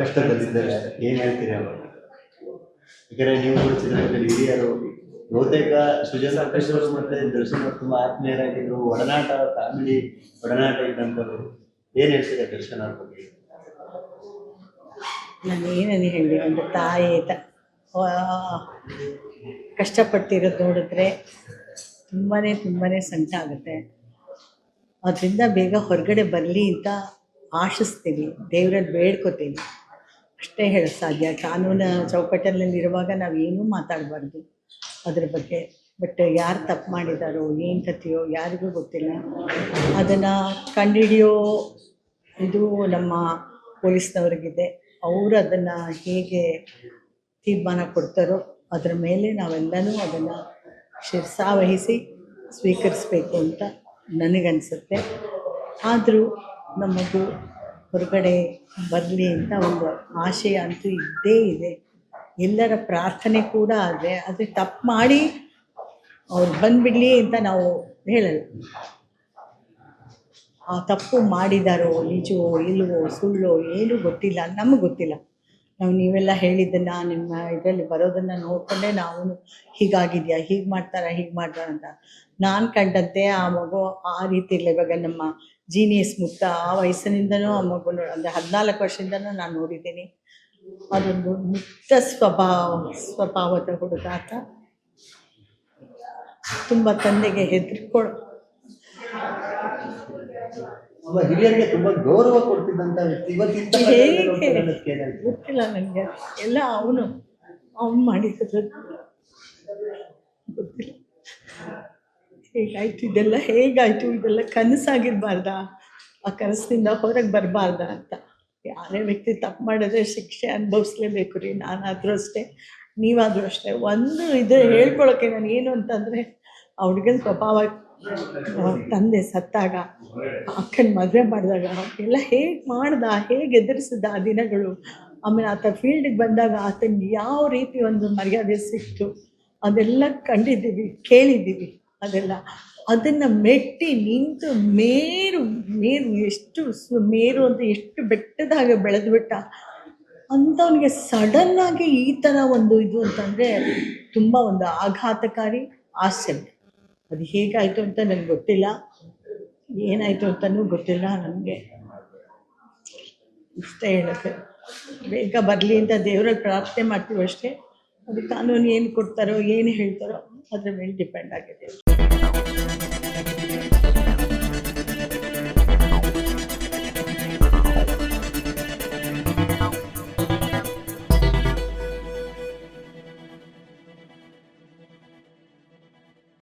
ಕಷ್ಟದಲ್ಲಿದ್ದಾರೆ ಏನ್ ಹೇಳ್ತೀರಿ ಅವರು? ಯಾಕಂದ್ರೆ ನೀವು ಕೂಡ ಹಿರಿಯರು, ಬಹುತೇಕ ಸುಜಾತ ಸಂಕೇಶ್ ಅವರು ಮತ್ತೆ ದರ್ಶನ್ ತುಂಬಾ ಆತ್ಮೀಯರಾಗಿದ್ರು. ಒಡನಾಟ ಫ್ಯಾಮಿಲಿ ಒಡನಾಟ ಇದ್ದಂಥವ್ರು. ಏನ್ ಹೇಳ್ತೀರಾ ದರ್ಶನ್ ಬಗ್ಗೆ? ನಾನು ಏನನ್ನು ಹೇಳಿ ಒಂದು ತಾಯಿ ಕಷ್ಟಪಡ್ತಿರೋದು ನೋಡಿದ್ರೆ ತುಂಬಾ ತುಂಬಾ ಸಂಕಟ ಆಗುತ್ತೆ. ಅದರಿಂದ ಬೇಗ ಹೊರಗಡೆ ಬರಲಿ ಅಂತ ಆಶಿಸ್ತೀನಿ. ದೇವ್ರಲ್ಲಿ ಬೇಡ್ಕೋತೀನಿ. ಅಷ್ಟೇ ಹೇಳ ಸಾಧ್ಯ. ಕಾನೂನು ಚೌಕಟ್ಟಲ್ಲಿರುವಾಗ ನಾವು ಏನೂ ಮಾತಾಡಬಾರ್ದು ಅದ್ರ ಬಗ್ಗೆ. ಬಟ್ ಯಾರು ತಪ್ಪು ಮಾಡಿದಾರೋ, ಏನು ಕಥೆಯೋ ಯಾರಿಗೂ ಗೊತ್ತಿಲ್ಲ. ಅದನ್ನು ಕಂಡುಹಿಡಿಯೋ ಇದು ನಮ್ಮ ಪೊಲೀಸ್ನವ್ರಿಗಿದೆ. ಅವರು ಅದನ್ನು ಹೇಗೆ ತೀರ್ಮಾನ ಕೊಡ್ತಾರೋ ಅದರ ಮೇಲೆ ನಾವೆಲ್ಲನೂ ಅದನ್ನು ಶಿರ್ಸಾವಹಿಸಿ ಸ್ವೀಕರಿಸಬೇಕು ಅಂತ ನನಗನ್ಸುತ್ತೆ. ಆದರೂ ನಮಗೂ ಹೊರಗಡೆ ಬರಲಿ ಅಂತ ಒಂದು ಆಶಯ ಅಂತೂ ಇದ್ದೇ ಇದೆ. ಎಲ್ಲರ ಪ್ರಾರ್ಥನೆ ಕೂಡ ಆದರೆ ಆದರೆ ತಪ್ಪು ಮಾಡಿ ಅವ್ರು ಬಂದುಬಿಡಲಿ ಅಂತ ನಾವು ಹೇಳಲ್ಲ. ಆ ತಪ್ಪು ಮಾಡಿದಾರೋ, ನಿಜವೋ ಇಲ್ವೋ ಸುಳ್ಳೋ ಏನೂ ಗೊತ್ತಿಲ್ಲ, ನಮಗೆ ಗೊತ್ತಿಲ್ಲ. ನಾವು ನೀವೆಲ್ಲ ಹೇಳಿದ್ದನ್ನು, ನಿಮ್ಮ ಇದರಲ್ಲಿ ಬರೋದನ್ನು ನೋಡಿಕೊಂಡೇ ನಾವು ಹೀಗಾಗಿದೆಯಾ, ಹೀಗೆ ಮಾಡ್ತಾರಾ, ಹೀಗೆ ಮಾಡ್ತಾರ ಅಂತ. ನಾನು ಕಂಡಂತೆ ಆ ಮಗು ಆ ರೀತಿ ಇರಲಿ ಇವಾಗ ನಮ್ಮ ಜೀನಿಯಸ್ ಮುಕ್ತ. ಆ ವಯಸ್ಸಿನಿಂದನೂ ಆ ಮಗು ಅಂದರೆ ಹದಿನಾಲ್ಕು ವರ್ಷದಿಂದನೂ ನಾನು ನೋಡಿದ್ದೀನಿ. ಅದೊಂದು ಮುಕ್ತ ಸ್ವಭಾವ ಸ್ವಭಾವದ ಆತ. ತುಂಬ ತಂದೆಗೆ ಹೆದರ್ಕೊಳ್ ಹಿರಿಯರಿಗೆ ತುಂಬಾ ಗೌರವ ಕೊಡ್ತಿದ್ದಂತ ಗೊತ್ತಿಲ್ಲ ನನಗೆ ಎಲ್ಲ ಅವನು ಅವನು ಮಾಡಿದ್ರು ಗೊತ್ತಿಲ್ಲ. ಹೇಗಾಯ್ತು? ಇದೆಲ್ಲ ಹೇಗಾಯ್ತು? ಇದೆಲ್ಲ ಕನಸಾಗಿರ್ಬಾರ್ದ? ಆ ಕನಸಿನಿಂದ ಹೊರಗೆ ಬರಬಾರ್ದ ಅಂತ. ಯಾರೇ ವ್ಯಕ್ತಿ ತಪ್ಪು ಮಾಡಿದ್ರೆ ಶಿಕ್ಷೆ ಅನುಭವಿಸ್ಲೇಬೇಕು ರೀ. ನಾನಾದರೂ ಅಷ್ಟೇ, ನೀವಾದರೂ ಅಷ್ಟೇ. ಒಂದು ಇದು ಹೇಳ್ಕೊಳಕ್ಕೆ ನಾನು ಏನು ಅಂತಂದರೆ ಆ ಹುಡುಗನ ಸ್ವಭಾವ ತಂದೆ ಸತ್ತಾಗ, ಅಕ್ಕನ ಮದುವೆ ಮಾಡಿದಾಗ, ಎಲ್ಲ ಹೇಗೆ ಮಾಡ್ದ, ಹೇಗೆ ಎದುರಿಸಿದ ಆ ದಿನಗಳು. ಆಮೇಲೆ ಆತ ಫೀಲ್ಡಿಗೆ ಬಂದಾಗ ಆತನಿಗೆ ಯಾವ ರೀತಿ ಒಂದು ಮರ್ಯಾದೆ ಸಿಕ್ತು, ಅದೆಲ್ಲ ಕಂಡಿದ್ದೀವಿ, ಕೇಳಿದ್ದೀವಿ. ಅದೆಲ್ಲ. ಅದನ್ನು ಮೆಟ್ಟಿ ನಿಂತು ಮೇರು ಮೇರು ಎಷ್ಟು ಮೇರು ಅಂತ ಎಷ್ಟು ಬೆಟ್ಟದ ಹಾಗೆ ಬೆಳೆದ್ಬಿಟ್ಟ ಅಂಥವನಿಗೆ ಸಡನ್ನಾಗಿ ಈ ಥರ ಒಂದು ಇದು ಅಂತಂದರೆ ತುಂಬ ಒಂದು ಆಘಾತಕಾರಿ ಆಸೆ ಅದು ಹೇಗಾಯಿತು ಅಂತ ನನಗೆ ಗೊತ್ತಿಲ್ಲ. ಏನಾಯಿತು ಅಂತಲೂ ಗೊತ್ತಿಲ್ಲ ನನಗೆ ಇಷ್ಟೇ ಹೇಳೋಕ್ಕೆ. ಬೇಗ ಬರಲಿ ಅಂತ ದೇವರಲ್ಲಿ ಪ್ರಾರ್ಥನೆ ಮಾಡ್ತೀವಿ ಅಷ್ಟೇ ಅದು ಕಾನೂನು ಏನು ಕೊಡ್ತಾರೋ, ಏನು ಹೇಳ್ತಾರೋ, ಅದ್ರ ಮೇಲೆ ಡಿಪೆಂಡ್ ಆಗಿದೆ.